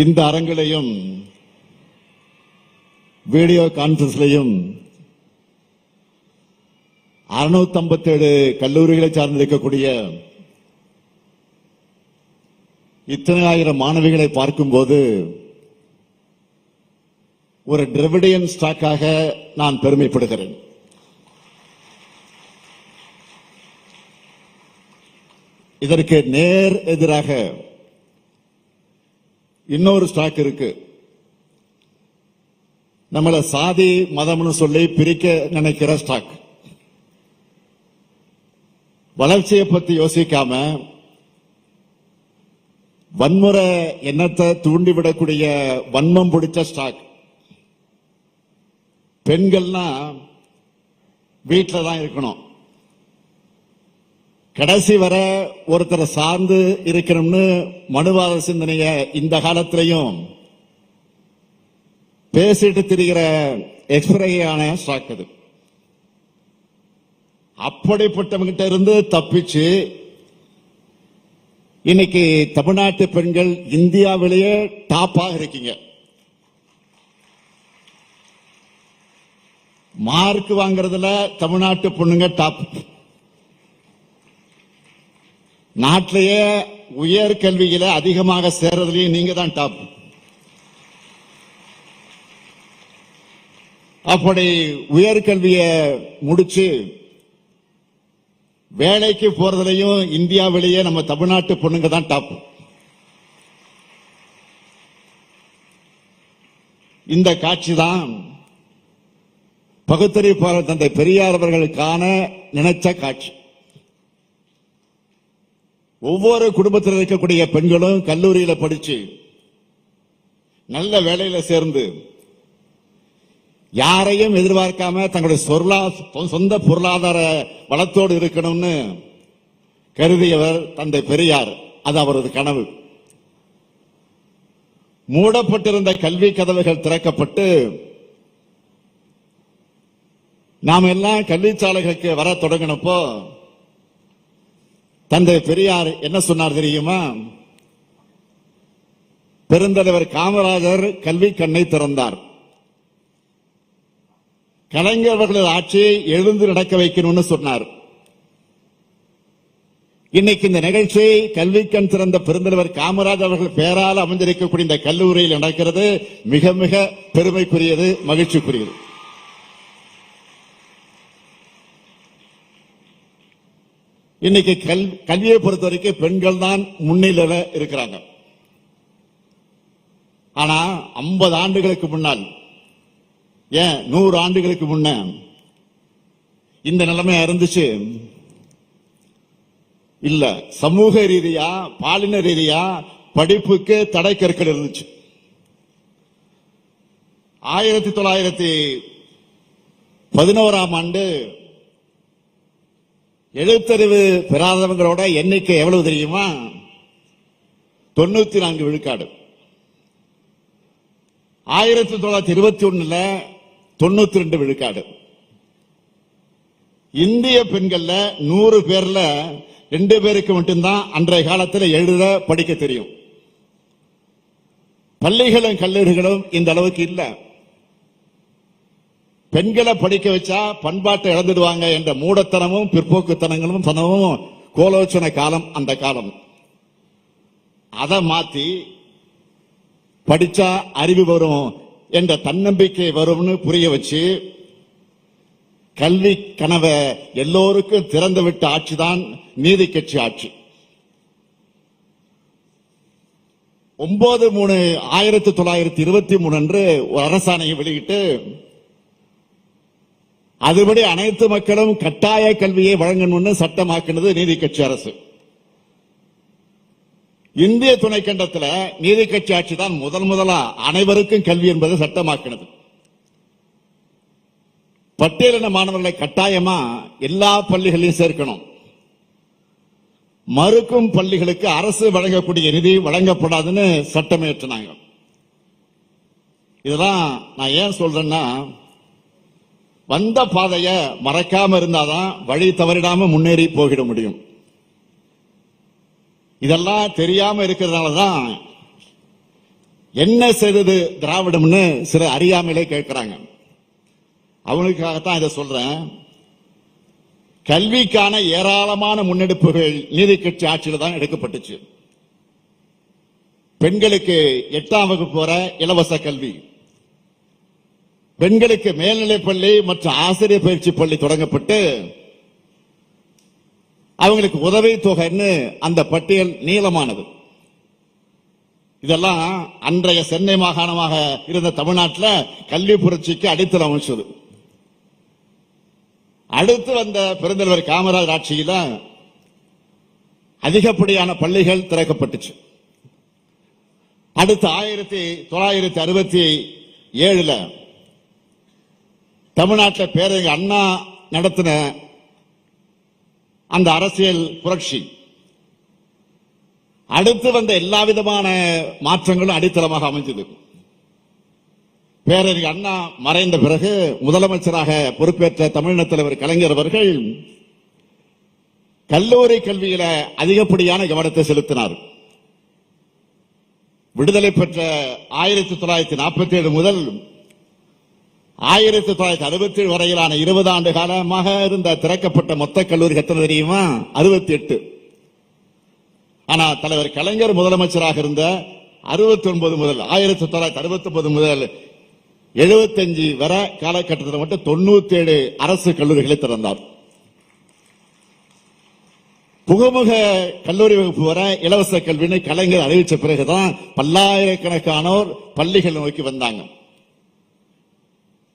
இந்த அரங்கிலையும் வீடியோ கான்பரன்ஸ்லையும் அறுநூத்தி ஐம்பத்தேழு கல்லூரிகளை சார்ந்திருக்கக்கூடிய இத்தனை ஆயிரம் மாணவிகளை பார்க்கும்போது ஒரு டிரவிடியன் ஸ்டாக்காக நான் பெருமைப்படுகிறேன். இதற்கு நேர் எதிராக இன்னொரு ஸ்டாக் இருக்கு. நம்மள சாதி மதம்னு சொல்லி பிரிக்க நினைக்கிற ஸ்டாக் வளர்ச்சியை பத்தி யோசிக்காம வன்முறை எண்ணத்தை தூண்டிவிடக்கூடிய வன்மம் பிடிச்ச ஸ்டாக் பெண்கள்னா வீட்டில தான் இருக்கணும். கடைசி வர ஒருத்தரை சார்ந்து இருக்கணும்னு மனுவாத சிந்தனைய இந்த காலத்திலையும் பேசிட்டு திரிகிற எக்ஸ்பிரையான ஸ்டாக் அது. அப்படிப்பட்டவங்கிட்ட இருந்து தப்பிச்சு இன்னைக்கு தமிழ்நாட்டு பெண்கள் இந்தியாவிலேயே டாப்பாக இருக்கீங்க. மார்க் வாங்குறதுல தமிழ்நாட்டு பொண்ணுங்க டாப் நாட்டிலேயே உயர் கல்வியில அதிகமாக சேர்றதுலயும் நீங்க தான் டாப் அப்படி உயர்கல்விய முடிச்சு வேலைக்கு போறதுலயும் இந்தியாவிலேயே நம்ம தமிழ்நாட்டு பொண்ணுங்க தான் டாப் இந்த காட்சி தான் பகுத்தறிவு தந்தை பெரியார் அவர்களுக்கான நினைச்ச காட்சி. ஒவ்வொரு குடும்பத்தில் இருக்கக்கூடிய பெண்களும் கல்லூரியில படிச்சு நல்ல வேலையில சேர்ந்து யாரையும் எதிர்பார்க்காம தங்களுடைய சொர்லா- சொந்த பொருளாதார வளத்தோடு இருக்கணும்னு கருதியவர் தந்தை பெரியார். அது அவரது கனவு. மூடப்பட்டிருந்த கல்வி கதவுகள் திறக்கப்பட்டு நாம் எல்லாம் கல்விச்சாலைகளுக்கு வர தொடங்கினப்போ தந்தை பெரியார் என்ன சொன்னார் தெரியுமா? பெருந்தலைவர் காமராஜர் கல்வி கண்ணை திறந்தார். கலைஞர் ஆட்சியை எழுந்து நடக்க வைக்கணும்னு சொன்னார். இன்னைக்கு இந்த நிகழ்ச்சி கல்வி கண் திறந்த பெருந்தலைவர் காமராஜர் அவர்கள் பெயரால் அமைந்திருக்கக்கூடிய இந்த கல்லூரியில் நடக்கிறது. மிக மிக பெருமைக்குரியது மகிழ்ச்சிக்குரியது. இன்னைக்கு கல் கல்வியை பொறுத்த வரைக்கும் பெண்கள் தான் முன்னிலையில இருக்கிறாங்க. ஆனா 50 ஆண்டுகளுக்கு முன்னால் ஏன் நூறு ஆண்டுகளுக்கு முன்ன இந்த நிலைமையா இருந்துச்சு? இல்ல சமூக ரீதியா பாலின ரீதியா படிப்புக்கு தடை கற்கள் இருந்துச்சு. ஆயிரத்தி தொள்ளாயிரத்தி பதினோராம் ஆண்டு எழுத்தறிவு பெறாதவங்களோட எண்ணிக்கை எவ்வளவு தெரியுமா? தொண்ணூத்தி நான்கு விழுக்காடு. ஆயிரத்தி தொள்ளாயிரத்தி இருபத்தி ஒண்ணுல தொண்ணூத்தி ரெண்டு விழுக்காடு. இந்திய பெண்கள்ல நூறு பேர்ல ரெண்டு பேருக்கு மட்டும்தான் அன்றைய காலத்தில் எழுத படிக்க தெரியும். பள்ளிகளும் கல்லூரிகளும் இந்த அளவுக்கு இல்லை. பெண்களை படிக்க வச்சா பண்பாட்டை இழந்துடுவாங்க என்ற மூடத்தனமும் பிற்போக்குத்தனங்களும் தனமும் கோலோச்சன காலம் அந்த காலம். அதை மாத்தி படிச்சா அறிவு வரும் என்ற தன்னம்பிக்கை வரும்னு புரிய வச்சு கல்வி கனவை எல்லோருக்கும் திறந்து விட்ட ஆட்சிதான் நீதி கட்சி ஆட்சி. ஒன்பது மூணு ஆயிரத்தி தொள்ளாயிரத்தி இருபத்தி மூணு அன்று ஒரு அரசாணையை வெளியிட்டு அதுபடி அனைத்து மக்களும் கட்டாய கல்வியை வழங்கணும்னு சட்டமாக்கினது நீதி கட்சி அரசு. இந்திய துணைக்கண்டத்தில் நீதி கட்சி ஆட்சி தான் முதல் முதலா அனைவருக்கும் கல்வி என்பதை சட்டமாக்கினது. பட்டியலின மாணவர்களை கட்டாயமா எல்லா பள்ளிகளையும் சேர்க்கணும். மறுக்கும் பள்ளிகளுக்கு அரசு வழங்கக்கூடிய நிதி வழங்கப்படாதுன்னு சட்டமேற்றினாங்க இதெல்லாம் நான் ஏன் சொல்றேன்னா வந்த பாதைய மறக்காம இருந்தாதான் வழி தவறிடாம முன்னேறி போகிட முடியும். இதெல்லாம் தெரியாம இருக்கிறதுனால தான் என்ன செய்தது திராவிடம்னு சில அறியாமலே கேட்கிறாங்க. அவங்களுக்காகத்தான் இதை சொல்றேன். கல்விக்கான ஏராளமான முன்னெடுப்புகள் நீதி கட்சி ஆட்சியில் தான் எடுக்கப்பட்டுச்சு. பெண்களுக்கு எட்டாம் வகுப்பு வர இலவச கல்வி. பெண்களுக்கு மேல்நிலை பள்ளி மற்றும் ஆசிரியர் பயிற்சி பள்ளி தொடங்கப்பட்டு அவங்களுக்கு உதவி தொகைன்னு அந்த பட்டியல் நீளமானது. இதெல்லாம் அன்றைய சென்னை மாகாணமாக இருந்த தமிழ்நாட்டில் கல்வி புரட்சிக்கு அடித்தளம் அமைச்சது. அடுத்து வந்த பெருந்தலைவர் காமராஜர் ஆட்சியில அதிகப்படியான பள்ளிகள் திறக்கப்பட்டுச்சு. அடுத்து ஆயிரத்தி தொள்ளாயிரத்தி அறுபத்தி ஏழுல தமிழ்நாட்டில் பேரறிஞர் அண்ணா நடத்தின அந்த அரசியல் புரட்சி. அடுத்து வந்த எல்லா விதமான மாற்றங்களும் அடித்தளமாக அமைஞ்சது. பேரறிஞர் அண்ணா மறைந்த பிறகு முதலமைச்சராக பொறுப்பேற்ற தமிழின தலைவர் கலைஞர் அவர்கள் கல்லூரி கல்வியில அதிகப்படியான கவனத்தை செலுத்தினார். விடுதலை பெற்ற ஆயிரத்தி தொள்ளாயிரத்தி நாற்பத்தி ஏழு முதல் ஆயிரத்தி தொள்ளாயிரத்தி அறுபத்தி ஏழு வரையிலான இருபது ஆண்டு காலமாக இருந்த திறக்கப்பட்ட மொத்த கல்லூரி எத்தனை தெரியுமா? அறுபத்தி எட்டு ஆனா தலைவர் கலைஞர் முதலமைச்சராக இருந்த அறுபத்தி ஒன்பது முதல் ஆயிரத்தி தொள்ளாயிரத்தி அறுபத்தி ஒன்பது முதல் எழுபத்தஞ்சு வர காலகட்டத்தில் மட்டும் தொண்ணூத்தி ஏழு அரசு கல்லூரிகளை திறந்தார். புகமுக கல்லூரி வகுப்பு வர இலவச கல்வினை கலைஞர் அறிவித்த பிறகுதான் பல்லாயிரக்கணக்கானோர் பள்ளிகள் நோக்கி வந்தாங்க.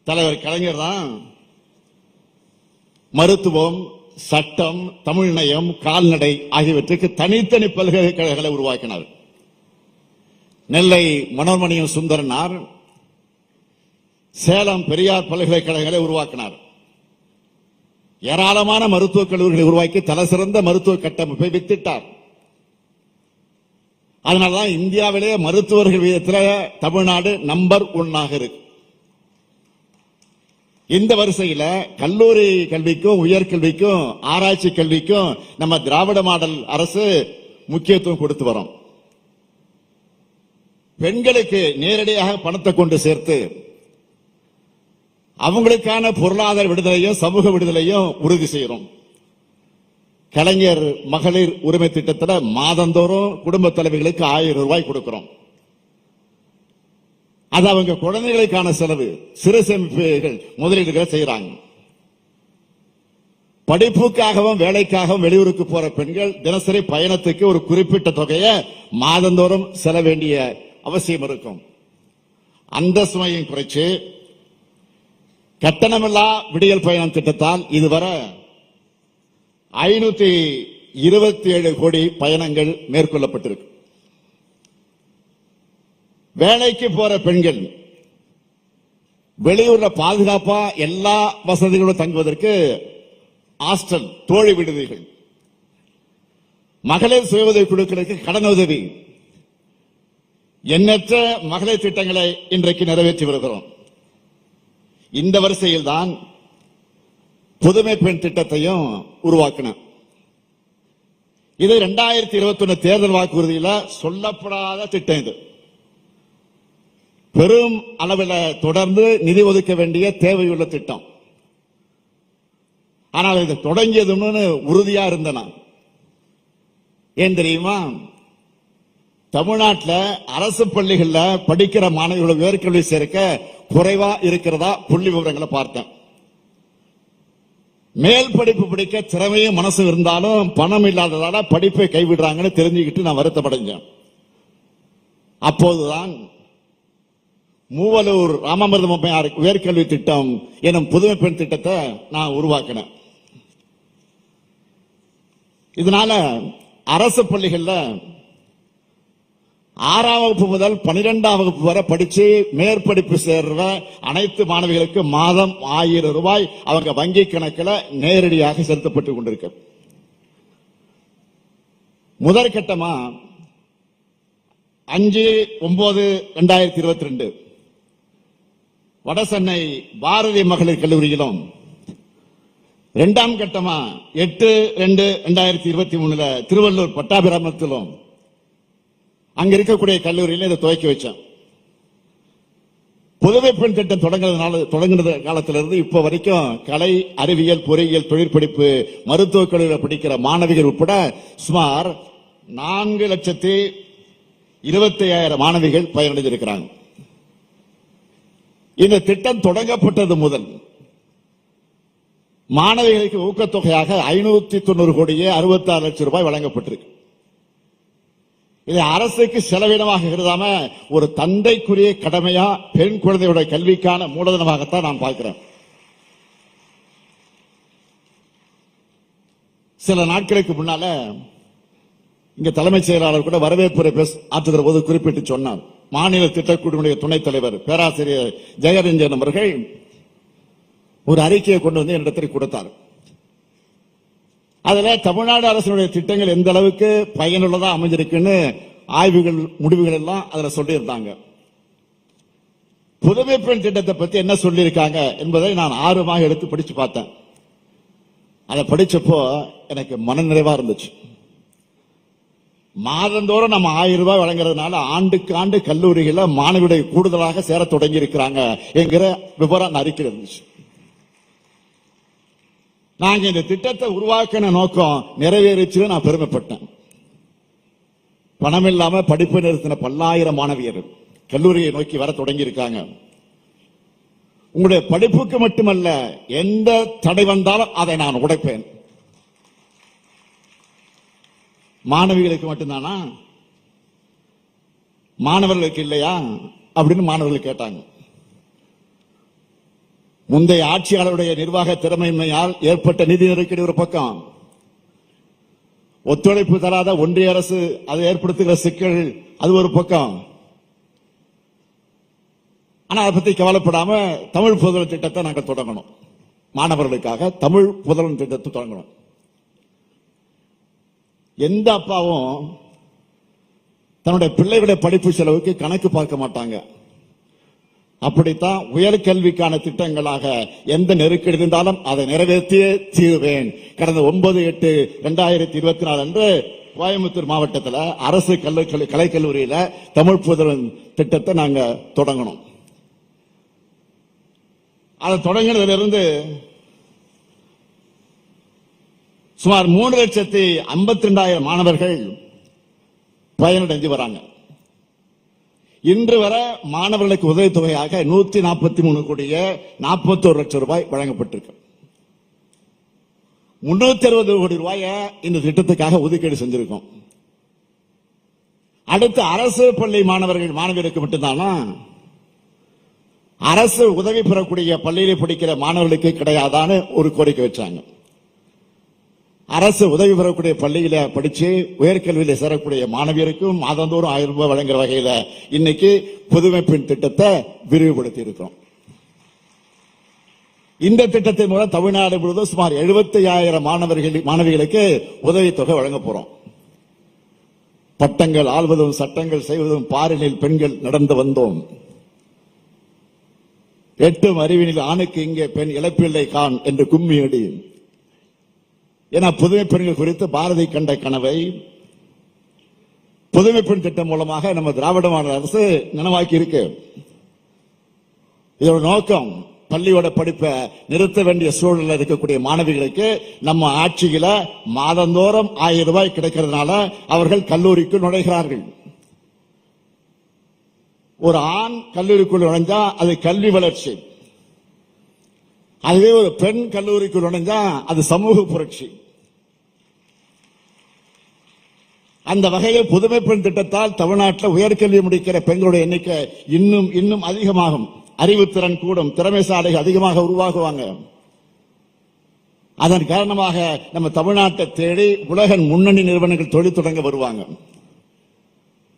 தலைவர் கலைஞர் தான். மருத்துவம் சட்டம் தமிழ்நயம் கால்நடை ஆகியவற்றுக்கு தனித்தனி பல்கலைக்கழகங்களை உருவாக்கினார். நெல்லை மனோர்மணியம் சுந்தரனார் சேலம் பெரியார் பல்கலைக்கழகங்களை உருவாக்கினார். ஏராளமான மருத்துவக் கல்லூரிகளை உருவாக்கி தலைசிறந்த மருத்துவ கட்டமைப்பை வித்திட்டார். அதனாலதான் இந்தியாவிலேயே மருத்துவர்கள் விதத்தில் தமிழ்நாடு நம்பர் ஒன்னாக இருக்கு. இந்த வரிசையில கல்லூரி கல்விக்கும் உயர்கல்விக்கும் ஆராய்ச்சி கல்விக்கும் நம்ம திராவிட மாடல் அரசு முக்கியத்துவம் கொடுத்து வரோம். பெண்களுக்கு நேரடியாக பணத்தை கொண்டு சேர்த்து அவங்களுக்கான பொருளாதார விடுதலையும் சமூக விடுதலையும் உறுதி செய்யறோம். கலைஞர் மகளிர் உரிமை திட்டத்தில் மாதந்தோறும் குடும்ப தலைவிகளுக்கு ஆயிரம் ரூபாய் கொடுக்கிறோம். அது அவங்க குழந்தைகளுக்கான செலவு. சிறு சேமிப்புகள் முதலீடுகளை செய்யறாங்க படிப்புக்காகவும் வேலைக்காகவும் வெளியூருக்கு போற பெண்கள் தினசரி பயணத்துக்கு ஒரு குறிப்பிட்ட தொகையை மாதந்தோறும் செல்ல வேண்டிய அவசியம் இருக்கும். அந்த சுமையும் குறைச்சு கட்டணமில்லா விடியல் பயணம் திட்டத்தால் இதுவரை ஐநூத்தி இருபத்தி ஏழு கோடி பயணங்கள் மேற்கொள்ளப்பட்டிருக்கு. வேலைக்கு போற பெண்கள் வெளியூர்ல பாதுகாப்பா எல்லா வசதிகளும் தங்குவதற்கு ஹாஸ்டல் தோழி விடுதிகள் மகளிர் சுய உதவி குழுக்களுக்கு கடன் உதவி. எண்ணற்ற மகளிர் திட்டங்களை இன்றைக்கு நிறைவேற்றி வருகிறோம். இந்த வரிசையில் தான் புதுமை பெண் திட்டத்தையும் உருவாக்கின இது இரண்டாயிரத்தி இருபத்தி ஒன்னு தேர்தல் வாக்குறுதியில சொல்லப்படாத திட்டம் இது. பெரும் அளவில் தொடர்ந்து நிதி ஒதுக்க வேண்டிய தேவையுள்ள திட்டம். ஆனால் இது தொடங்கியதுன்னு உறுதியா இருந்தன ஏன் தெரியுமா? தமிழ்நாட்டில் அரசு பள்ளிகளில் படிக்கிற மாணவர்கள் உயர்கல்வி சேர்க்க குறைவா இருக்கிறதா புள்ளி விவரங்களை பார்த்தேன். மேல் படிப்பு படிக்க திறமையும் மனசு இருந்தாலும் பணம் இல்லாததால படிப்பை கைவிடுறாங்கன்னு தெரிஞ்சுக்கிட்டு நான் வருத்தப்படைஞ்சேன். அப்போதுதான் மூவலூர் ராமாமிர்தம் அம்மையார் உயர்கல்வி திட்டம் எனும் புதுமை பெண் திட்டத்தை நான் உருவாக்கினேன். இதனால அரசு பள்ளிகள்ல ஆறாம் வகுப்பு முதல் பனிரெண்டாம் வகுப்பு வரை படிச்சு மேற்படிப்பு சேர்ற அனைத்து மாணவிகளுக்கு மாதம் ஆயிரம் ரூபாய் அவங்க வங்கி கணக்கில் நேரடியாக செலுத்தப்பட்டு கொண்டிருக்கு. முதற்கட்டமா அஞ்சு ஒன்பது ரெண்டாயிரத்தி இருபத்தி ரெண்டு வடசென்னை பாரதி மகளிர் கல்லூரியிலும் இரண்டாம் கட்டமா எட்டு ரெண்டு ரெண்டாயிரத்தி இருபத்தி மூணுல திருவள்ளூர் பட்டாபிராமத்திலும் அங்க இருக்கக்கூடிய கல்லூரியில இதை துவக்கி வச்சேன் புதுமை பெண் திட்டம் தொடங்குறதுனால தொடங்குறது காலத்திலிருந்து இப்ப வரைக்கும் கலை அறிவியல் பொறியியல் தொழிற்படிப்பு மருத்துவக் கல்லூரியில் படிக்கிற மாணவிகள் உட்பட சுமார் நான்கு லட்சத்தி இருபத்தி ஐயாயிரம் மாணவிகள் பயனடைந்திருக்கிறாங்க இந்த திட்டம் தொடங்கப்பட்டது முதல். மாணவிகளுக்கு ஊக்கத்தொகையாக ஐநூத்தி தொண்ணூறு கோடியே அறுபத்தி ஆறு லட்சம் ரூபாய் வழங்கப்பட்டிருக்கு. இது அரசுக்கு செலவினமாக கருதாம ஒரு தந்தைக்குரிய கடமையா பெண் குழந்தையோட கல்விக்கான மூலதனமாகத்தான் நான் பார்க்கிறேன் சில நாட்களுக்கு முன்னால இங்க தலைமைச் செயலாளர் கூட வரவேற்புரை பேச ஆற்றுகிற போது குறிப்பிட்டு சொன்னார். மாநில திட்டக்குழுவினுடைய துணைத் தலைவர் பேராசிரியர் ஜெயரஞ்சன் அவர்கள் ஒரு அறிக்கையை கொண்டு வந்து என்னிடத்தில் கொடுத்தார். அதுல தமிழ்நாடு அரசினுடைய திட்டங்கள் எந்த அளவுக்கு பயனுள்ளதா அமைஞ்சிருக்குன்னு ஆய்வுகள் முடிவுகள் எல்லாம் அதுல சொல்லியிருந்தாங்க. புதுமை பெண் திட்டத்தை பத்தி என்ன சொல்லியிருக்காங்க என்பதை நான் ஆர்வமாக எடுத்து படிச்சு பார்த்தேன். அதை படிச்சப்போ எனக்கு மனநிறைவா இருந்துச்சு. மாதந்தோறும் நம்ம ஆயிரம் ரூபாய் வழங்குறதுனால ஆண்டுக்கு ஆண்டு கல்லூரிகள மாணவியுடைய கூடுதலாக சேர தொடங்கி இருக்கிறாங்க என்கிற விவரம் அந்த அறிக்கை இருந்துச்சு. நாங்க இந்த திட்டத்தை உருவாக்கின நோக்கம் நிறைவேறிச்சு நான் பெருமைப்பட்டேன். பணம் இல்லாம படிப்பு நிறுத்தின பல்லாயிரம் மாணவியர் கல்லூரியை நோக்கி வர தொடங்கி இருக்காங்க உங்களுடைய படிப்புக்கு மட்டுமல்ல எந்த தடை வந்தாலும் அதை நான் உடைப்பேன். மாணவிகளுக்கு மட்டும்தானா? மாணவர்களுக்கு இல்லையா? அப்படின்னு மாணவர்கள் கேட்டாங்க. முந்தைய ஆட்சியாளருடைய நிர்வாக திறமையின்மையால் ஏற்பட்ட நிதி நெருக்கடி ஒரு பக்கம். ஒத்துழைப்பு தராத ஒன்றிய அரசு அதை ஏற்படுத்துகிற சிக்கல் அது ஒரு பக்கம். ஆனா அதை பத்தி கவலைப்படாம தமிழ் புதல் திட்டத்தை நாங்க தொடங்கணும். மாணவர்களுக்காக தமிழ் புதல் திட்டத்தை தொடங்கணும். எந்த அப்பாவும் தன்னுடைய பிள்ளைகளுடைய படிப்பு செலவுக்கு கணக்கு பார்க்க மாட்டாங்க. அப்படித்தான் உயர்கல்விக்கான திட்டங்களாக எந்த நெருக்கடி இருந்தாலும் அதை நிறைவேற்றியே தீருவேன். கடந்த ஒன்பது எட்டு இரண்டாயிரத்தி இருபத்தி நாலு அன்று கோயம்புத்தூர் மாவட்டத்தில் அரசு கல்லூரி கலைக்கல்லூரியில் தமிழ் புதல்வன் திட்டத்தை நாங்கள் தொடங்கணும். அதை தொடங்கினதுல இருந்து சுமார் மூணு லட்சத்தி ஐம்பத்தி ரெண்டாயிரம் மாணவர்கள் பயனடைஞ்சு வராங்க. இன்று வரை மாணவர்களுக்கு உதவித்தொகையாக நூத்தி நாற்பத்தி மூணு கோடிய நாற்பத்தோரு லட்சம் ரூபாய் வழங்கப்பட்டிருக்கு. முன்னூத்தி அறுபது கோடி ரூபாய இந்த திட்டத்துக்காக ஒதுக்கீடு செஞ்சிருக்கோம். அடுத்து அரசு பள்ளி மாணவர்கள் மாணவியருக்கு மட்டும்தானா? அரசு உதவி பெறக்கூடிய பள்ளியில படிக்கிற மாணவர்களுக்கு கிடையாதான்னு ஒரு கோரிக்கை வச்சாங்க. அரசு உதவி பெறக்கூடிய பள்ளியில படிச்சு உயர்கல்வியில சேரக்கூடிய மாணவியருக்கும் மாதந்தோறும் ஆயிரம் ரூபாய் வழங்குற வகையில இன்னைக்கு புதுமை பெண் திட்டத்தை விரிவுபடுத்தி இருக்கிறோம் இந்த திட்டத்தின் மூலம் தமிழ்நாடு முழுவதும் சுமார் எழுபத்தி ஆயிரம் மாணவர்கள் மாணவிகளுக்கு உதவித்தொகை வழங்க போறோம். பட்டங்கள் ஆள்வதும் சட்டங்கள் செய்வதும் பாரினில் பெண்கள் நடந்து வந்தோம். எட்டும் அறிவினில் ஆணுக்கு இங்கே பெண் இழப்பில்லை கான் என்று கும்மியடி ஏன்னா புதுமை பெண்கள் குறித்து பாரதி கண்ட கனவை புதுமை பெண் திட்டம் மூலமாக நம்ம திராவிட மாநில அரசு நனவாக்கி இருக்கு. இதோட நோக்கம் பள்ளியோட படிப்பை நிறுத்த வேண்டிய சூழலில் இருக்கக்கூடிய மாணவிகளுக்கு நம்ம ஆட்சியில மாதந்தோறும் ஆயிரம் ரூபாய் கிடைக்கிறதுனால அவர்கள் கல்லூரிக்கு நுழைகிறார்கள். ஒரு ஆண் கல்லூரிக்குள் நுழைஞ்சா அது கல்வி வளர்ச்சி. அதுவே ஒரு பெண் கல்லூரிக்குள் நுழைஞ்சா அது சமூக புரட்சி. அந்த வகையில் புதுமை பெண் திட்டத்தால் தமிழ்நாட்டில் உயர்கல்வி முடிக்கிற பெண்களுடைய எண்ணிக்கை இன்னும் இன்னும் அதிகமாகும். அறிவுத்திறன் கூடும். திறமைசாலைகள் அதிகமாக உருவாகுவாங்க. அதன் காரணமாக நம்ம தமிழ்நாட்டை தேடி உலக முன்னணி நிறுவனங்கள் தொழில் தொடங்க வருவாங்க.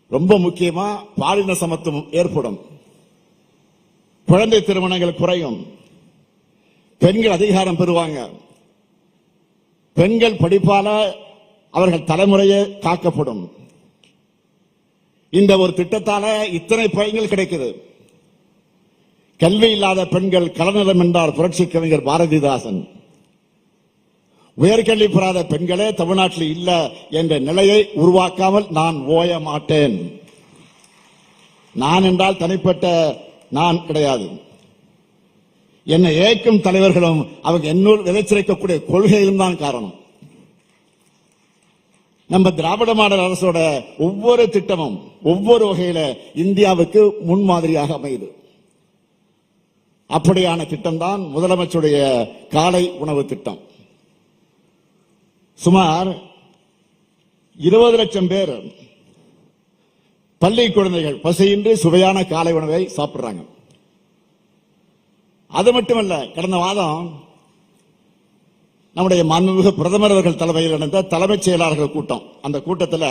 ரொம்ப முக்கியமா பாலின சமத்துவம் ஏற்படும். குழந்தை திருமணங்கள் குறையும். பெண்கள் அதிகாரம் பெறுவாங்க. பெண்கள் படிப்பால அவர்கள் தலைமுறையே காக்கப்படும். இந்த ஒரு திட்டத்தால இத்தனை பயன்கள் கிடைக்குது. கல்வி இல்லாத பெண்கள் கலநலம் என்றார் புரட்சி கவிஞர் பாரதிதாசன். உயர்கல்வி பெறாத பெண்களே தமிழ்நாட்டில் இல்ல என்ற நிலையை உருவாக்காமல் நான் ஓய மாட்டேன். நான் என்றால் தனிப்பட்ட நான் கிடையாது. என்னை ஏற்கும் தலைவர்களும் அவங்க என்னுள் விதைச்சிருக்கக்கூடிய கொள்கையிலும் தான் காரணம். நம்ம திராவிட மாடல் அரசோட ஒவ்வொரு திட்டமும் ஒவ்வொரு வகையில இந்தியாவுக்கு முன்மாதிரியாக அமையுது. அப்படியான திட்டம் தான் முதலமைச்சருடைய காலை உணவு திட்டம். சுமார் இருபது லட்சம் பேர் பள்ளி குழந்தைகள் பசியின்றி சுவையான காலை உணவை சாப்பிடுறாங்க. அது மட்டுமல்ல கடந்த மாதம் நம்முடைய மாண்புமிகு பிரதமர் அவர்கள் தலைமையில் நடந்த தலைமைச் செயலாளர்கள் கூட்டம். அந்த கூட்டத்தில்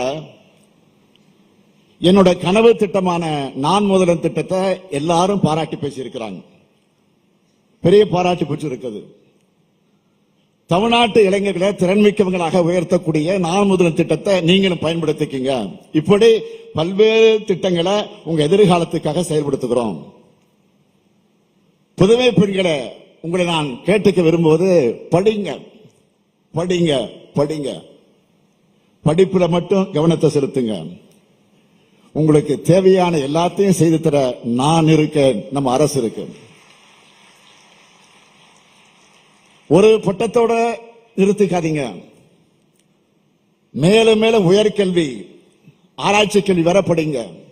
என்னோட கனவு திட்டமான நான் முதலன் திட்டத்தை எல்லாரும் பாராட்டி பேசியிருக்கிறாங்க. பெரிய பாராட்டு பெற்றிருக்கிறது. தமிழ்நாட்டு இளைஞர்களை திறன்மிக்கவங்களாக உயர்த்தக்கூடிய நான் முதலன் திட்டத்தை நீங்களும் பயன்படுத்திக்கீங்க. இப்படி பல்வேறு திட்டங்களை உங்க எதிர்காலத்துக்காக செயல்படுத்துகிறோம். புதுமை பெண்களை உங்களை நான் கேட்டுக்க விரும்புவது படிங்க. படிங்க படிங்க. படிப்புல மட்டும் கவனத்தை செலுத்துங்க. உங்களுக்கு தேவையான எல்லாத்தையும் செய்து தர நான் இருக்கேன். நம்ம அரசு இருக்கு. ஒரு பட்டத்தோட நிறுத்திக்காதீங்க. மேலும் மேலும் உயர்கல்வி ஆராய்ச்சி கல்வி வர படிங்க.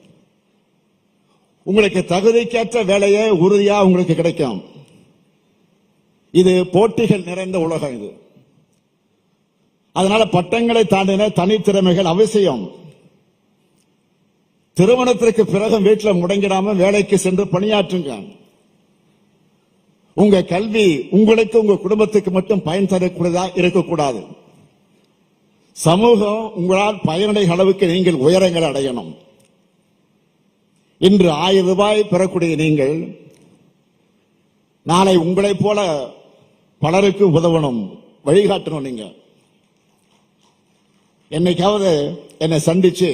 உங்களுக்கு தகுதிக்கேற்ற வேலையை உறுதியா உங்களுக்கு கிடைக்கும். இது போட்டிகள் நிறைந்த உலகம் இது. அதனால பட்டங்களை தாண்டின தனித்திறமைகள் அவசியம். திருமணத்திற்கு பிறகு வீட்டில் முடங்கிடாம வேலைக்கு சென்று பணியாற்றுங்க. உங்க கல்வி உங்களுக்கு உங்க குடும்பத்துக்கு மட்டும் பயன் தரக்கூடியதா இருக்கக்கூடாது. சமூகம் உங்களால் பயனடை அளவுக்கு நீங்கள் உயரங்கள் அடையணும். இன்று ஆயிரம் ரூபாய் பெறக்கூடிய நீங்கள் நாளை உங்களைப் போல பலருக்கு உதவணும் வழிகாட்டணும் நீங்கள் என்னைக்காவது என்னை சந்திச்சு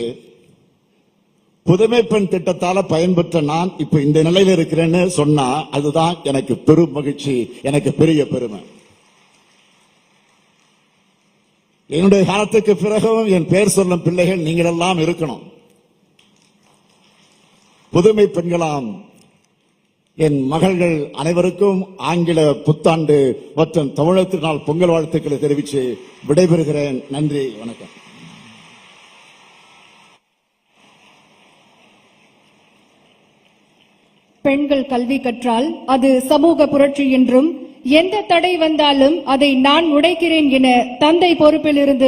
புதுமை பெண் திட்டத்தால பயன்பெற்ற நான் இப்ப இந்த நிலையில இருக்கிறேன்னு சொன்னா அதுதான் எனக்கு பெரும் மகிழ்ச்சி எனக்கு பெரிய பெருமை. என்னுடைய காலத்துக்கு பிறகும் என் பெயர் சொல்லும் பிள்ளைகள் நீங்களெல்லாம் இருக்கணும். புதுமை பெண்களாம் என் மகள்கள் அனைவருக்கும் ஆங்கில புத்தாண்டு மற்றும் தமிழத்தினால் பொங்கல் வாழ்த்துக்களை தெரிவித்து விடைபெறுகிறேன். நன்றி வணக்கம். பெண்கள் கல்வி கற்றால் அது சமூக புரட்சி என்றும் எந்த தடை வந்தாலும் அதை நான் உடைக்கிறேன் என தந்தை பொறுப்பிலிருந்து